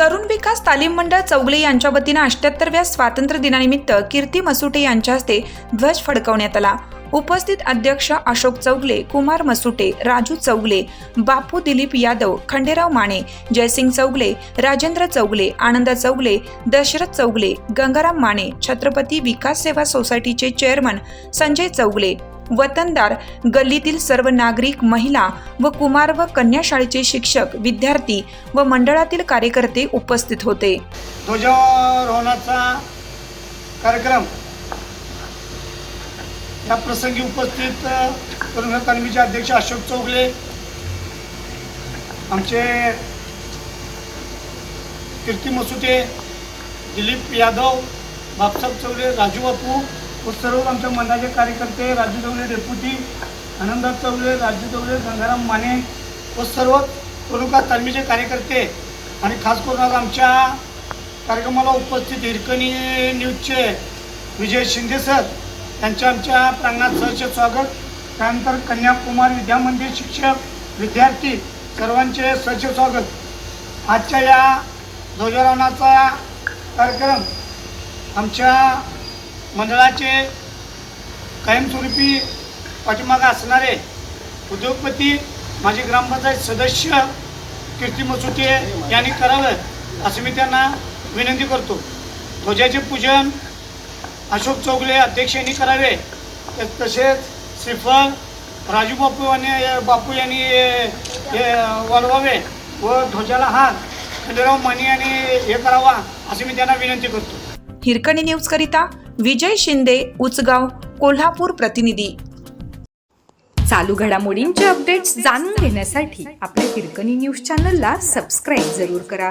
तरुण विकास तालीम मंडळ चौगले यांच्या वतीनं अष्ट्याहत्तरव्या स्वातंत्र्य दिनानिमित्त कीर्ती मसुटे यांच्या हस्ते ध्वज फडकवण्यात आला. उपस्थित अध्यक्ष अशोक चौगले कुमार मसुटे राजू चौगले बापू दिलीप यादव खंडेराव माने जयसिंग चौगले राजेंद्र चौगले आनंद चौगले दशरथ चौगले गंगाराम माने छत्रपती विकास सेवा सोसायटीचे चेअरमन संजय चौगले वतनदार गल्लीतील सर्व नागरिक महिला व कुमार व कन्या शाळेचे शिक्षक विद्यार्थी व मंडळातील कार्यकर्ते उपस्थित होते. ध्वजारोहणाचा कार्यक्रम या प्रसंगी उपस्थित तरुण तालमीचे अध्यक्ष अशोक चौगले आमचे कीर्ती मसुटे दिलीप यादव बापसाहेब चौगले राजू बापू व सर्व आमच्या मनाचे कार्यकर्ते राजू चौगले डेप्युटी आनंद चौगले राजू चौगले गंगाराम माने व सर्व तरुणका तालमीचे कार्यकर्ते आणि खास करून आज आमच्या कार्यक्रमाला उपस्थित हिरकणी न्यूजचे विजय शिंदे सर त्यांच्या आमच्या प्रांगणात सहर्ष स्वागत. त्यानंतर कन्याकुमारी विद्यामंदिर शिक्षक विद्यार्थी सर्वांचे सहर्ष स्वागत. आजच्या या ध्वजारोहणाचा कार्यक्रम आमच्या मंडळाचे कायमस्वरूपी पाठीमागे असणारे उद्योगपती माझे ग्रामपंचायत सदस्य कीर्ती मसुटे यांनी करावं असं मी त्यांना विनंती करतो. ध्वजाचे पूजन अशोक चौगले अध्यक्ष यांनी करावे तसेच श्रीफळ राजू बापू यांनी बापू यांनी हे वळवावे व ध्वजाला हात खंडेराव माने यांनी हे करावा अशी मी त्यांना विनंती करतो. हिरकणी न्यूज करिता विजय शिंदे उचगाव कोल्हापूर प्रतिनिधी. चालू घडामोडींचे अपडेट्स जाणून घेण्यासाठी आपल्या हिरकणी न्यूज चॅनलला सबस्क्राईब जरूर करा.